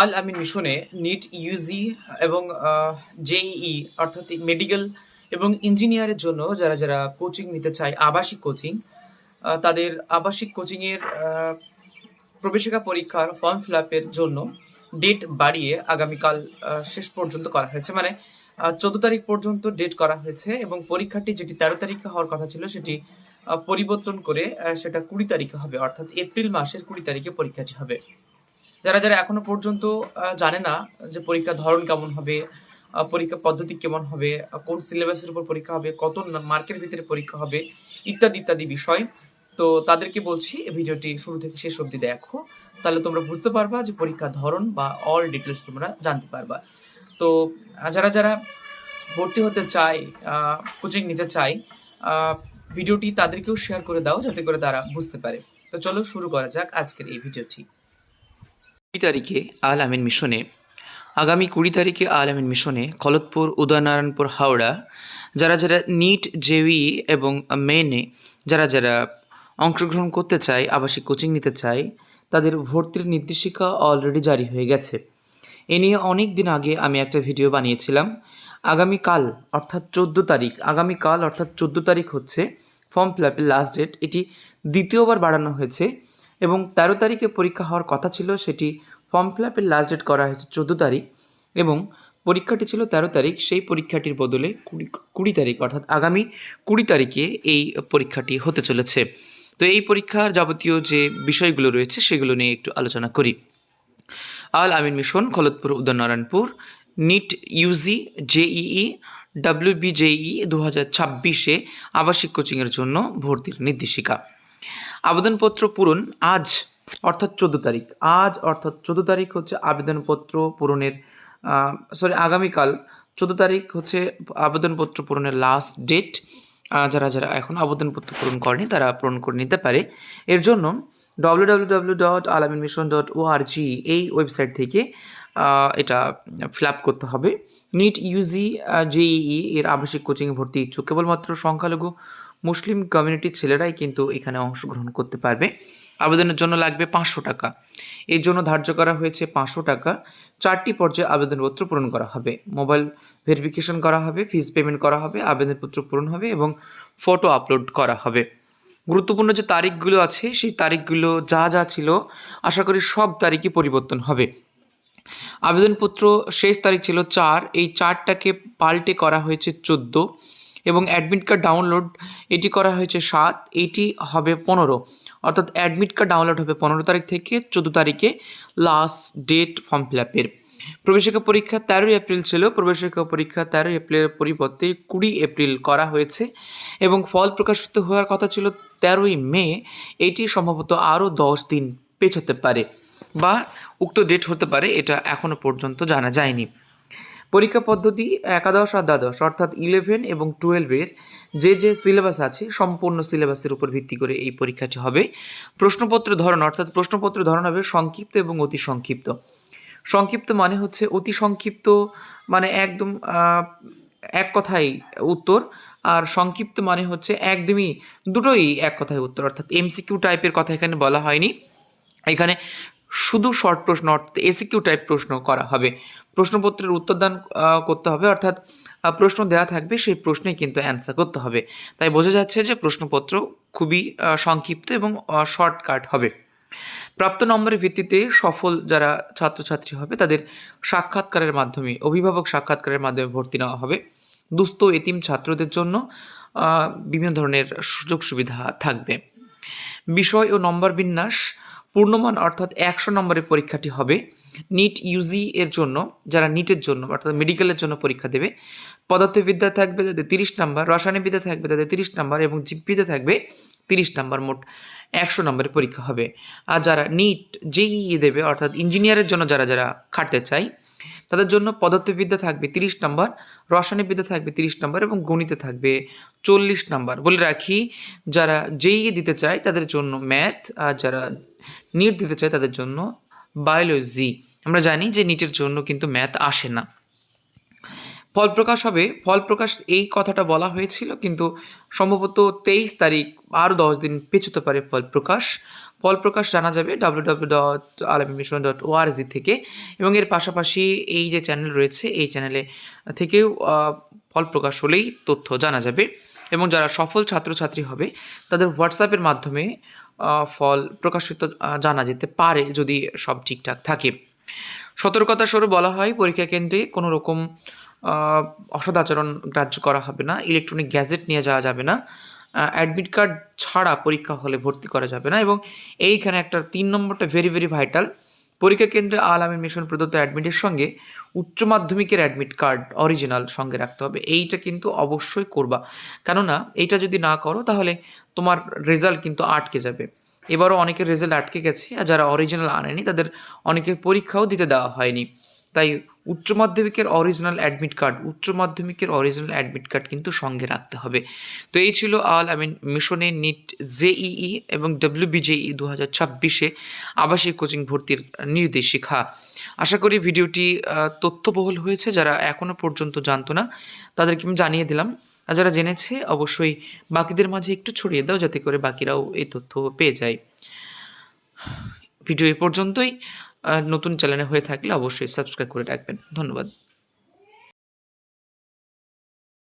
আল আমিন মিশনে NEET UG এবং JEE অর্থাৎ মেডিকেল এবং ইঞ্জিনিয়ারের জন্য যারা যারা কোচিং নিতে চায়, আবাসিক কোচিং তাদের আবাসিক কোচিংয়ের প্রবেশিকা পরীক্ষার ফর্ম ফিল আপের জন্য ডেট বাড়িয়ে আগামীকাল শেষ পর্যন্ত করা হয়েছে। মানে চোদ্দ তারিখ পর্যন্ত ডেট করা হয়েছে এবং পরীক্ষাটি যেটি তেরো তারিখে হওয়ার কথা ছিল সেটি পরিবর্তন করে সেটা কুড়ি তারিখে হবে, অর্থাৎ এপ্রিল মাসের কুড়ি তারিখে পরীক্ষাটি হবে। যারা যারা এখনও পর্যন্ত জানে না যে পরীক্ষার ধরন কেমন হবে পরীক্ষা পদ্ধতি কেমন হবে কোন সিলেবাসের উপর পরীক্ষা হবে, কত মার্কের ভিতরে পরীক্ষা হবে, ইত্যাদি ইত্যাদি বিষয়। তো তাদেরকে বলছি ভিডিওটি শুরু থেকে শেষ অবধি দেখো। তাহলে তোমরা বুঝতে পারবা যে পরীক্ষার ধরন বা অল ডিটেলস তোমরা জানতে পারবা। তো যারা যারা ভর্তি হতে চায় কোচিং নিতে চায় ভিডিওটি তাদেরকেও শেয়ার করে দাও, যাতে করে তারা বুঝতে পারে। তো চলো শুরু করা যাক আজকের এই ভিডিওটি। কুড়ি তারিখে আল আমিন মিশনে, আগামী কুড়ি তারিখে আল আমিন মিশনে খলতপুর, উদয়নারায়ণপুর, হাওড়া, যারা যারা নিট, জেই এবং মেনে যারা যারা অংশগ্রহণ করতে চায়, আবাসিক কোচিং নিতে চায়, তাদের ভর্তির নির্দেশিকা অলরেডি জারি হয়ে গেছে। এ নিয়ে অনেক দিন আগে আমি একটা ভিডিও বানিয়েছিলাম। আগামীকাল অর্থাৎ চোদ্দ তারিখ আগামীকাল অর্থাৎ চোদ্দ তারিখ হচ্ছে ফর্ম ফিল আপের লাস্ট ডেট এটি দ্বিতীয়বার বাড়ানো হয়েছে। এবং তেরো তারিখে পরীক্ষা হওয়ার কথা ছিল, সেটি ফর্ম ফিল আপের লাস্ট ডেট করা হয়েছে চোদ্দ তারিখ এবং পরীক্ষাটি ছিল তেরো তারিখ। সেই পরীক্ষাটির বদলে কুড়ি কুড়ি তারিখ অর্থাৎ আগামী কুড়ি তারিখে এই পরীক্ষাটি হতে চলেছে। তো এই পরীক্ষার যাবতীয় যে বিষয়গুলো রয়েছে, সেগুলো নিয়ে একটু আলোচনা করি। Al Amin mission, Khalatpur, Udaynarayanpur, NEET UG JEE WBJEE দু হাজার ছাব্বিশে আবাসিক কোচিংয়ের জন্য ভর্তির নির্দেশিকা। আবেদনপত্র পূরণ আজ, অর্থাৎ চোদ্দ তারিখ। আজ, অর্থাৎ চোদ্দ তারিখ হচ্ছে আবেদনপত্র পূরণের সরি আগামীকাল। চোদ্দ তারিখ হচ্ছে আবেদনপত্র পূরণের লাস্ট ডেট যারা যারা এখন আবেদনপত্র পূরণ করেনি, তারা পূরণ করে নিতে পারে। এর জন্য W dot Alamin mission dot ORG এই ওয়েবসাইট থেকে এটা ফিল আপ করতে হবে। নিট ইউজি জেইই এর আবাসিক কোচিংয়ে ভর্তি ইচ্ছুক। কেবলমাত্র সংখ্যালঘু মুসলিম কমিউনিটির ছেলেরাই কিন্তু এখানে অংশগ্রহণ করতে পারবে। আবেদনের জন্য লাগবে পাঁচশো টাকা। এর জন্য ধার্য করা হয়েছে পাঁচশো টাকা। চারটি পর্যায়ে আবেদনপত্র পূরণ করা হবে। মোবাইল ভেরিফিকেশন করা হবে ফিস পেমেন্ট করা হবে, আবেদনপত্র পূরণ হবে এবং ফটো আপলোড করা হবে। গুরুত্বপূর্ণ যে তারিখগুলো আছে, সেই তারিখগুলো যা যা ছিল, আশা করি সব তারিখই পরিবর্তন হবে। আবেদনপত্র শেষ তারিখ ছিল চার। এই চারটাকে পাল্টে করা হয়েছে চোদ্দ এবং অ্যাডমিট কার্ড ডাউনলোড এটি করা হয়েছে সাত, এটি হবে পনেরো। অর্থাৎ অ্যাডমিট কার্ড ডাউনলোড হবে পনেরো তারিখ থেকে চোদ্দ তারিখে লাস্ট ডেট ফর্ম ফিল আপের প্রবেশিকা পরীক্ষা তেরোই এপ্রিল ছিল। প্রবেশিকা পরীক্ষা তেরোই এপ্রিলের পরিবর্তে কুড়ি এপ্রিল করা হয়েছে এবং ফল প্রকাশিত হওয়ার কথা ছিল তেরোই মে। এটি সম্ভবত আরও দশ দিন পেছোতে পারে। বা উক্ত ডেট হতে পারে, এটা এখনও পর্যন্ত জানা যায়নি। পরীক্ষা পদ্ধতি একাদশ আর দ্বাদশ, অর্থাৎ ইলেভেন এবং টুয়েলভের যে যে সিলেবাস আছে, সম্পূর্ণ সিলেবাসের উপর ভিত্তি করে এই পরীক্ষাটি হবে। প্রশ্নপত্র ধরন, অর্থাৎ প্রশ্নপত্র ধরন হবে সংক্ষিপ্ত এবং অতি সংক্ষিপ্ত। সংক্ষিপ্ত মানে হচ্ছে অতি সংক্ষিপ্ত মানে একদম এক কথায় উত্তর, আর সংক্ষিপ্ত মানে হচ্ছে একদমই দুটোই এক কথায় উত্তর, অর্থাৎ এমসিকিউ টাইপের কথা এখানে বলা হয়নি। এখানে শুধু শর্ট প্রশ্ন, অর্থাৎ এসিকিউ টাইপ প্রশ্ন করা হবে। প্রশ্নপত্রের উত্তরদান করতে হবে, অর্থাৎ প্রশ্ন দেওয়া থাকবে, সেই প্রশ্নে কিন্তু অ্যান্সার করতে হবে। তাই বোঝা যাচ্ছে যে প্রশ্নপত্র খুবই সংক্ষিপ্ত এবং শর্টকাট হবে। প্রাপ্ত নম্বরের ভিত্তিতে সফল যারা ছাত্রছাত্রী হবে, তাদের সাক্ষাৎকারের মাধ্যমে, অভিভাবক সাক্ষাৎকারের মাধ্যমে ভর্তি নেওয়া হবে। দুস্থ এতিম ছাত্রদের জন্য বিভিন্ন ধরনের সুযোগ সুবিধা থাকবে। বিষয় ও নম্বর বিন্যাস পূর্ণমান অর্থাৎ একশো নম্বরের পরীক্ষাটি হবে। নিট ইউজি এর জন্য, যারা নিটের জন্য, অর্থাৎ মেডিকেলের জন্য পরীক্ষা দেবে, পদার্থবিদ্যা থাকবে তাদের তিরিশ নাম্বার রসায়নবিদ্যা থাকবে তাদের তিরিশ নাম্বার, এবং জীববিদ্যা থাকবে তিরিশ নাম্বার মোট একশো নম্বরের পরীক্ষা হবে। আর যারা নিট জেইই দেবে, অর্থাৎ ইঞ্জিনিয়ারের জন্য যারা যারা খাটতে চায়, তাদের জন্য পদার্থবিদ্যা থাকবে তিরিশ নাম্বার রসায়নবিদ্যা থাকবে তিরিশ নাম্বার, এবং গণিতে থাকবে চল্লিশ নাম্বার। বলে রাখি, যারা জেইই দিতে চায়, তাদের জন্য ম্যাথ, আর যারা নিট দিতে চায় তাদের জন্য বায়োলজি। আমরা জানি যে নিটের জন্য কিন্তু ম্যাথ আসে না। ফল প্রকাশ হবে ফল প্রকাশ এই কথাটা বলা হয়েছিল, কিন্তু সম্ভবত তেইশ তারিখ আরও দশ দিন পেছোতে পারে ফল প্রকাশ ফল প্রকাশ জানা যাবে W W dot Alami mission dot ORG থেকে এবং এর পাশাপাশি এই যে চ্যানেল রয়েছে, এই চ্যানেলে থেকেও ফল প্রকাশ হলেই তথ্য জানা যাবে। এবং যারা সফল ছাত্রছাত্রী হবে, তাদের হোয়াটসঅ্যাপের মাধ্যমে ফল প্রকাশিত জানা যেতে পারে যদি সব ঠিকঠাক থাকে। সতর্কতা স্বরূপ বলা হয়, পরীক্ষা কেন্দ্রে কোনো রকম অসদাচরণ গ্রাহ্য করা হবে না, ইলেকট্রনিক গ্যাজেট নিয়ে যাওয়া যাবে না অ্যাডমিট কার্ড ছাড়া পরীক্ষা হলে ভর্তি করা যাবে না এবং এইখানে একটা তিন নম্বরটা ভেরি ভেরি ভাইটাল পরীক্ষা কেন্দ্রে আল আমিন মিশন প্রদত্ত অ্যাডমিটের সঙ্গে উচ্চ মাধ্যমিকের অ্যাডমিট কার্ড অরিজিনাল সঙ্গে রাখতে হবে। এইটা কিন্তু অবশ্যই করবা। কেননা, এইটা যদি না করো, তাহলে তোমার রেজাল্ট কিন্তু আটকে যাবে। এবারও অনেকের রেজাল্ট আটকে গেছে, আর যারা অরিজিনাল আনেনি, তাদের অনেকের পরীক্ষাও দিতে দেওয়া হয়নি। তাই উচ্চ মাধ্যমিকের অরিজিনাল অ্যাডমিট কার্ড উচ্চ মাধ্যমিকের অরিজিনাল অ্যাডমিট কার্ড কিন্তু সঙ্গে রাখতে হবে। তো এই ছিল আল আমিন মিশনে নিট জেইই এবং ডব্লিউবিজেই দু হাজার ছাব্বিশে আবাসিক কোচিং ভর্তির নির্দেশিকা। আশা করি ভিডিওটি তথ্যবহুল হয়েছে। যারা এখনও পর্যন্ত জানতো না, তাদেরকে আমি জানিয়ে দিলাম। আর যারা জেনেছে, অবশ্যই বাকিদের মাঝে একটু ছড়িয়ে দাও, যাতে করে বাকিরাও এই তথ্য পেয়ে যায়। ভিডিও এ পর্যন্তই। নতুন চ্যানেলে হয়ে থাকলে অবশ্যই সাবস্ক্রাইব করে রাখবেন। ধন্যবাদ।